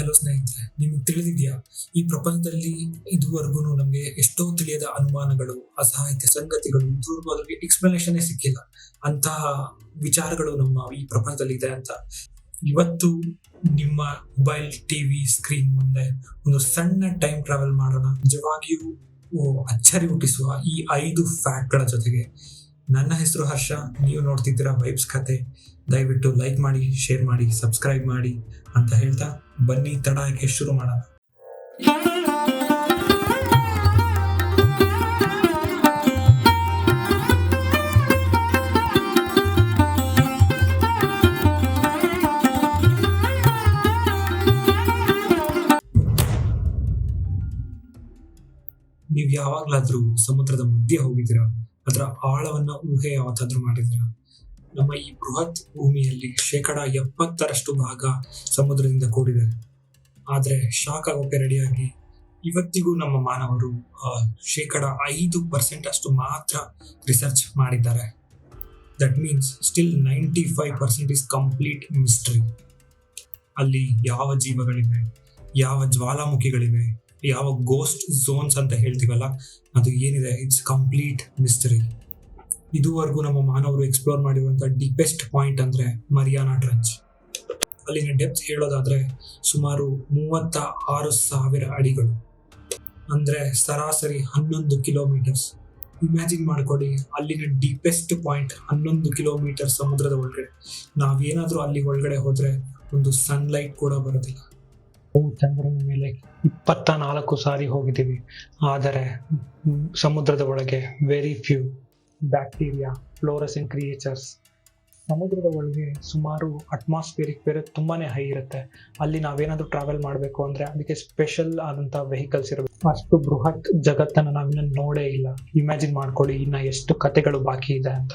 Hello ಸ್ನೇಹಿತರೆ, ನಿಮ್ಗೆ ತಿಳಿದಿದ್ಯಾ? ಈ ಪ್ರಪಂಚದಲ್ಲಿ ಇದುವರೆಗೂ ನಮಗೆ ಎಷ್ಟೋ ತಿಳಿಯದ ಅನುಮಾನಗಳು, ಅಸಹಾಯಕ ಸಂಗತಿಗಳು ಇದುವರೆಗೂ ಎಕ್ಸ್ಪ್ಲನೇಷನ್ ಸಿಕ್ಕಿಲ್ಲ. ಅಂತಹ ವಿಚಾರಗಳು ನಮ್ಮ ಈ ಪ್ರಪಂಚದಲ್ಲಿ ಇದೆ ಅಂತ. ಇವತ್ತು ನಿಮ್ಮ ಮೊಬೈಲ್ ಟಿವಿ ಸ್ಕ್ರೀನ್ ಮುಂದೆ ಒಂದು ಸಣ್ಣ ಟೈಮ್ ಟ್ರಾವೆಲ್ ಮಾಡೋಣ. ನಿಜವಾಗಿಯೂ ಅಚ್ಚರಿ ಹುಟ್ಟಿಸುವ ಈ ಐದು ಫ್ಯಾಕ್ಟ್ಗಳ ಜೊತೆಗೆ. ನನ್ನ ಹೆಸರು ಹರ್ಷ. ನೀವು ನೋಡ್ತಿದ್ದೀರಾ ವೈಬ್ಸ್ ಕತೆ. ದಯವಿಟ್ಟು ಲೈಕ್ ಮಾಡಿ ಶೇರ್ ಮಾಡಿ ಸಬ್ಸ್ಕ್ರೈಬ್ ಮಾಡಿ ಅಂತ ಹೇಳ್ತಾ ಬನ್ನಿ ತಡ ಶುರು ಮಾಡೋಣ. ನೀವು ಯಾವಾಗ್ಲಾದ್ರೂ ಸಮುದ್ರದ ಮಧ್ಯೆ ಹೋಗಿದ್ದೀರಾ? ಅದರ ಆಳವನ್ನ ಊಹೆ ಯಾವತ್ತಾದ್ರೂ ಮಾಡಿದ್ರ? ನಮ್ಮ ಈ ಬೃಹತ್ ಭೂಮಿಯಲ್ಲಿ ಶೇಕಡ ಎಪ್ಪತ್ತರಷ್ಟು ಭಾಗ ಸಮುದ್ರದಿಂದ ಕೂಡಿದೆ. ಆದ್ರೆ ಶಾಖ ಆಗೋಕೆ ರೆಡಿಯಾಗಿ ಇವತ್ತಿಗೂ ನಮ್ಮ ಮಾನವರು ಶೇಕಡ ಐದು ಪರ್ಸೆಂಟ್ ಅಷ್ಟು ಮಾತ್ರ ರಿಸರ್ಚ್ ಮಾಡಿದ್ದಾರೆ. That means still ninety five percent is complete mystery ಅಲ್ಲಿ ಯಾವ ಜೀವಗಳಿವೆ, ಯಾವ ಜ್ವಾಲಾಮುಖಿಗಳಿವೆ ಯಾವ ಗೋಸ್ಟ್ ಝೋನ್ಸ್ ಅಂತ ಹೇಳ್ತೀವಲ್ಲ, ಅದು ಏನಿದೆ ಇಟ್ಸ್ ಕಂಪ್ಲೀಟ್ ಮಿಸ್ಟರಿ ಇದುವರೆಗೂ ನಮ್ಮ ಮಾನವರು ಎಕ್ಸ್ಪ್ಲೋರ್ ಮಾಡಿರುವಂಥ ಡೀಪೆಸ್ಟ್ ಪಾಯಿಂಟ್ ಅಂದ್ರೆ ಮರಿಯಾನಾ ಟ್ರಂಚ್ ಅಲ್ಲಿನ ಡೆಪ್ತ್ ಹೇಳೋದಾದ್ರೆ ಸುಮಾರು ಮೂವತ್ತ ಆರು ಸಾವಿರ ಅಡಿಗಳು. ಅಂದ್ರೆ ಸರಾಸರಿ ಹನ್ನೊಂದು ಕಿಲೋಮೀಟರ್ಸ್ ಇಮ್ಯಾಜಿನ್ ಮಾಡ್ಕೊಳ್ಳಿ, ಅಲ್ಲಿನ ಡೀಪೆಸ್ಟ್ ಪಾಯಿಂಟ್ ಹನ್ನೊಂದು ಕಿಲೋಮೀಟರ್ ಸಮುದ್ರದ ಒಳಗಡೆ. ನಾವೇನಾದರೂ ಅಲ್ಲಿ ಒಳಗಡೆ ಹೋದರೆ ಒಂದು ಸನ್ಲೈಟ್ ಕೂಡ ಬರೋದಿಲ್ಲ. ಚಂದ್ರನ ಮೇಲೆ ಇಪ್ಪತ್ತ ನಾಲ್ಕು ಸಾರಿ ಹೋಗಿದ್ದೀವಿ. ಆದರೆ ಸಮುದ್ರದ ಒಳಗೆ very few bacteria fluorescent creatures ಸಮುದ್ರದ ಒಳಗೆ ಸುಮಾರು ಅಟ್ಮಾಸ್ಫಿಯರಿಕ್ ಬೇರೆ ತುಂಬಾ ಹೈ ಇರುತ್ತೆ. ಅಲ್ಲಿ ನಾವೇನಾದರೂ ಟ್ರಾವೆಲ್ ಮಾಡಬೇಕು ಅಂದ್ರೆ ಅದಕ್ಕೆ ಸ್ಪೆಷಲ್ ಆದಂಥ ವೆಹಿಕಲ್ಸ್ ಇರಬೇಕು. ಅಷ್ಟು ಬೃಹತ್ ಜಗತ್ತನ್ನು ನಾವಿನ್ನ ನೋಡೇ ಇಲ್ಲ. ಇಮ್ಯಾಜಿನ್ ಮಾಡ್ಕೊಳ್ಳಿ, ಇನ್ನ ಎಷ್ಟು ಕತೆಗಳು ಬಾಕಿ ಇದೆ ಅಂತ.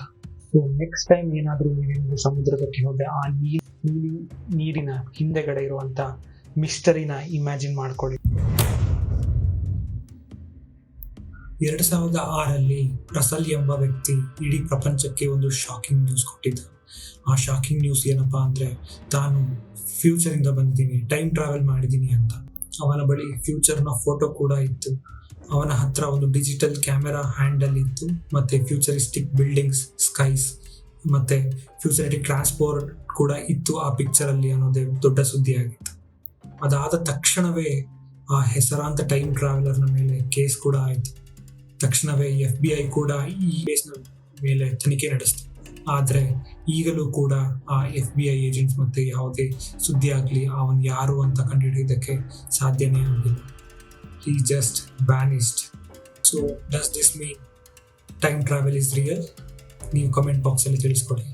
ಸೊ ನೆಕ್ಸ್ಟ್ ಟೈಮ್ ಏನಾದ್ರೂ ನೀವು ಸಮುದ್ರದಕ್ಕೆ ಹೋದ್ರೆ ಆ ನೀರು ನೀರಿನ ಹಿಂದೆಗಡೆ ಇರುವಂತ ಮಿಸ್ಟರಿನ ಇಮ್ಯಾಜಿನ್ ಮಾಡ್ಕೊಳ್ಳಿ. ಎರಡು ಸಾವಿರದ ಆರಲ್ಲಿ ರಸಲ್ ಎಂಬ ವ್ಯಕ್ತಿ ಇಡೀ ಪ್ರಪಂಚಕ್ಕೆ ಒಂದು ಶಾಕಿಂಗ್ ನ್ಯೂಸ್ ಕೊಟ್ಟಿದ್ದ. ಆ ಶಾಕಿಂಗ್ ನ್ಯೂಸ್ ಏನಪ್ಪಾ ಅಂದ್ರೆ, ತಾನು ಫ್ಯೂಚರ್ ಇಂದ ಬಂದಿದ್ದೀನಿ ಟೈಮ್ ಟ್ರಾವೆಲ್ ಮಾಡಿದ್ದೀನಿ ಅಂತ. ಅವನ ಬಳಿ ಫ್ಯೂಚರ್ನ ಫೋಟೋ ಕೂಡ ಇತ್ತು. ಅವನ ಹತ್ರ ಒಂದು ಡಿಜಿಟಲ್ ಕ್ಯಾಮೆರಾ ಹ್ಯಾಂಡಲ್ ಇತ್ತು, ಮತ್ತೆ ಫ್ಯೂಚರಿಸ್ಟಿಕ್ ಬಿಲ್ಡಿಂಗ್ಸ್ ಸ್ಕೈಸ್ ಮತ್ತೆ ಫ್ಯೂಚರಿಟಿಕ್ ಟ್ರಾನ್ಸ್ಪೋರ್ಟ್ ಕೂಡ ಇತ್ತು ಆ ಪಿಕ್ಚರ್ ಅಲ್ಲಿ ಅನ್ನೋದೇ ದೊಡ್ಡ ಸುದ್ದಿ ಆಗಿತ್ತು ಅದಾದ ತಕ್ಷಣವೇ ಆ ಹೆಸರಾಂತ ಟೈಮ್ ಟ್ರಾವೆಲರ್ನ ಮೇಲೆ ಕೇಸ್ ಕೂಡ ಆಯಿತು. ತಕ್ಷಣವೇ ಎಫ್ ಬಿ ಐ ಕೂಡ ಈ ಕೇಸ್ನ ಮೇಲೆ ತನಿಖೆ ನಡೆಸ್ತು. ಆದರೆ ಈಗಲೂ ಕೂಡ ಆ ಎಫ್ ಬಿ ಐ ಏಜೆಂಟ್ಸ್ ಮತ್ತೆ ಯಾವುದೇ ಸುದ್ದಿ ಆಗಲಿ, ಅವನು ಯಾರು ಅಂತ ಕಂಡುಹಿಡಿಯೋದಕ್ಕೆ ಸಾಧ್ಯನೇ ಆಗಿಲ್ಲ. ಈ just banished so does this mean time travel is real ನೀವು ಕಮೆಂಟ್ ಬಾಕ್ಸ್ ಅಲ್ಲಿ ತಿಳಿಸ್ಕೊಡಿ.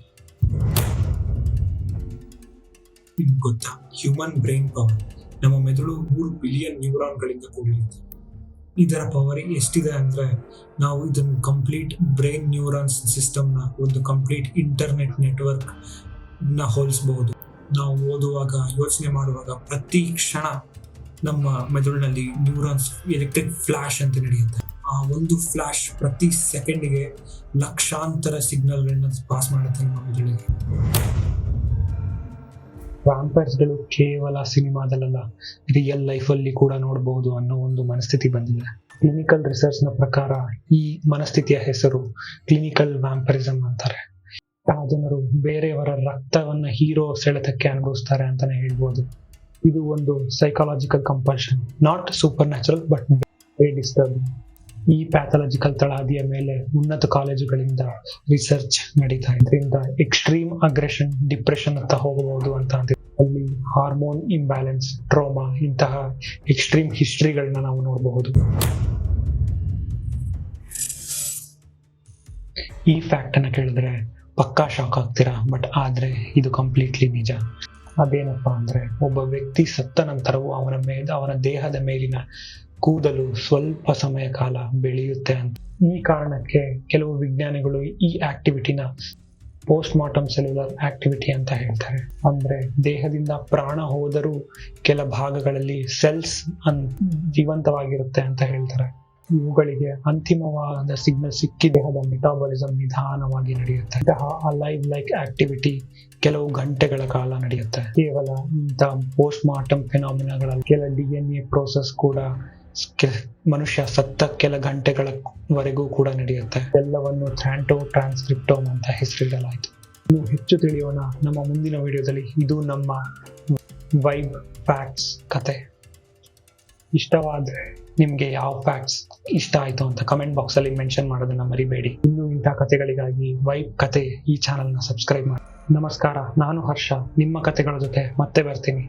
ನಿಮ್ಗೆ ಗೊತ್ತಾ? ಹ್ಯೂಮನ್ ಬ್ರೈನ್ ಪವರ್ ನಮ್ಮ ಮೆದುಳು ಮೂರು ಬಿಲಿಯನ್ ನ್ಯೂರಾನ್ಗಳಿಂದ ಕೂಡಿರುತ್ತೆ. ಇದರ ಪವರ್ ಎಷ್ಟಿದೆ ಅಂದ್ರೆ, ನಾವು ಇದನ್ನು ಕಂಪ್ಲೀಟ್ ಬ್ರೈನ್ ನ್ಯೂರಾನ್ಸ್ ಸಿಸ್ಟಮ್ನ ಒಂದು ಕಂಪ್ಲೀಟ್ ಇಂಟರ್ನೆಟ್ ನೆಟ್ವರ್ಕ್ನ ಹೋಲಿಸಬಹುದು ನಾವು ಓದುವಾಗ, ಯೋಚನೆ ಮಾಡುವಾಗ ಪ್ರತಿ ಕ್ಷಣ ನಮ್ಮ ಮೆದುಳಿನಲ್ಲಿ ನ್ಯೂರಾನ್ಸ್ ಎಲೆಕ್ಟ್ರಿಕ್ ಫ್ಲಾಶ್ ಅಂತ ನಡೆಯುತ್ತೆ. ಆ ಒಂದು ಫ್ಲಾಶ್ ಪ್ರತಿ ಸೆಕೆಂಡಿಗೆ ಲಕ್ಷಾಂತರ ಸಿಗ್ನಲ್ಗಳನ್ನ ಪಾಸ್ ಮಾಡುತ್ತೆ ನಮ್ಮ ಮೆದುಳಿಗೆ. ವ್ಯಾಂಪೈರ್ಸ್ಗಳು ಕೇವಲ ಸಿನಿಮಾದಲ್ಲ ರಿಯಲ್ ಲೈಫಲ್ಲಿ ಕೂಡ ನೋಡಬಹುದು ಅನ್ನೋ ಒಂದು ಮನಸ್ಥಿತಿ ಬಂದಿದೆ. ಕ್ಲಿನಿಕಲ್ ರಿಸರ್ಚ್ನ ಪ್ರಕಾರ ಈ ಮನಸ್ಥಿತಿಯ ಹೆಸರು ಕ್ಲಿನಿಕಲ್ ವ್ಯಾಂಪರಿಸಮ್ ಅಂತಾರೆ. ಆ ಜನರು ಬೇರೆಯವರ ರಕ್ತವನ್ನ ಹೀರೋ ಸೆಳೆತಕ್ಕೆ ಅನುಭವಿಸ್ತಾರೆ ಅಂತಾನೆ ಹೇಳ್ಬೋದು. ಇದು ಒಂದು psychological compulsion not supernatural but very disturb ಈ ಪ್ಯಾಥಾಲಜಿಕಲ್ ತಳಹದಿಯ ಮೇಲೆ ಉನ್ನತ ಕಾಲೇಜುಗಳಿಂದ ರಿಸರ್ಚ್ ನಡೀತಾ ಇದರಿಂದ ಎಕ್ಸ್ಟ್ರೀಮ್ ಅಗ್ರೆಷನ್ ಡಿಪ್ರೆಷನ್ ಅಂತ ಹೋಗಬಹುದು ಅಂತ ಅಲ್ಲಿ ಹಾರ್ಮೋನ್ ಇಂಬ್ಯಾಲೆನ್ಸ್ ಟ್ರೋಮಾ ಇಂತಹ ಎಕ್ಸ್ಟ್ರೀಮ್ ಹಿಸ್ಟ್ರಿಗಳನ್ನ ನಾವು ನೋಡಬಹುದು. ಈ ಫ್ಯಾಕ್ಟ್ ಅನ್ನ ಕೇಳಿದ್ರೆ ಪಕ್ಕಾ ಶಾಕ್ ಆಗ್ತೀರಾ? ಬಟ್ ಆದ್ರೆ ಇದು ಕಂಪ್ಲೀಟ್ಲಿ ನಿಜ. ಅದೇನಪ್ಪ ಅಂದ್ರೆ ಒಬ್ಬ ವ್ಯಕ್ತಿ ಸತ್ತ ನಂತರವೂ ಅವನ ಮೇ ಅವನ ದೇಹದ ಮೇಲಿನ ಕೂದಲು ಸ್ವಲ್ಪ ಸಮಯ ಕಾಲ ಬೆಳೆಯುತ್ತೆ ಅಂತ. ಈ ಕಾರಣಕ್ಕೆ ಕೆಲವು ವಿಜ್ಞಾನಿಗಳು ಈ ಆಕ್ಟಿವಿಟಿನ ಪೋಸ್ಟ್ ಮಾರ್ಟಮ್ ಸೆಲ್ಯುಲರ್ ಆಕ್ಟಿವಿಟಿ ಅಂತ ಹೇಳ್ತಾರೆ. ಅಂದ್ರೆ ದೇಹದಿಂದ ಪ್ರಾಣ ಹೋದರೂ ಕೆಲ ಭಾಗಗಳಲ್ಲಿ ಸೆಲ್ಸ್ ಅನ್ ಜೀವಂತವಾಗಿರುತ್ತೆ ಅಂತ ಹೇಳ್ತಾರೆ. ಇವುಗಳಿಗೆ ಅಂತಿಮವಾದ ಸಿಗ್ನಲ್ ಸಿಕ್ಕಿ ದೇಹದ ಮೆಟಾಬಾಲಿಸಂ ನಿಧಾನವಾಗಿ ನಡೆಯುತ್ತೆ. ಇಂತಹ ಅಲೈವ್ ಲೈಕ್ ಆಕ್ಟಿವಿಟಿ ಕೆಲವು ಗಂಟೆಗಳ ಕಾಲ ನಡೆಯುತ್ತೆ. ಕೇವಲ ಇಂತಹ ಪೋಸ್ಟ್ ಮಾರ್ಟಮ್ ಫಿನಾಮಿನಾಗಳಲ್ಲಿ ಕೆಲ ಡಿ ಎನ್ ಎ ಪ್ರೋಸೆಸ್ ಕೂಡ ಮನುಷ್ಯ ಸತ್ತ ಕೆಲ ಗಂಟೆಗಳವರೆಗೂ ಕೂಡ ನಡೆಯುತ್ತೆ. ಎಲ್ಲವನ್ನು ಥ್ಯಾಂಟೋ ಟ್ರಾನ್ಸ್ಕ್ರಿಪ್ಟೋಮ್ ಅಂತ ಹೆಸರಿಡಲಾಯಿತು. ಇನ್ನು ಹೆಚ್ಚು ತಿಳಿಯೋಣ ನಮ್ಮ ಮುಂದಿನ ವಿಡಿಯೋದಲ್ಲಿ. ಇದು ನಮ್ಮ ವೈಬ್ ಫ್ಯಾಕ್ಟ್ಸ್ ಕತೆ. ಇಷ್ಟವಾದ್ರೆ ನಿಮ್ಗೆ ಯಾವ ಫ್ಯಾಕ್ಟ್ಸ್ ಇಷ್ಟ ಆಯ್ತು ಅಂತ ಕಮೆಂಟ್ ಬಾಕ್ಸ್ ಅಲ್ಲಿ ಮೆನ್ಷನ್ ಮಾಡೋದನ್ನ ಮರಿಬೇಡಿ. ಇನ್ನು ಇಂಥ ಕತೆಗಳಿಗಾಗಿ ವೈಬ್ ಕತೆ ಈ ಚಾನಲ್ನ ಸಬ್ಸ್ಕ್ರೈಬ್ ಮಾಡಿ. ನಮಸ್ಕಾರ, ನಾನು ಹರ್ಷ. ನಿಮ್ಮ ಕತೆಗಳ ಜೊತೆ ಮತ್ತೆ ಬರ್ತೀನಿ.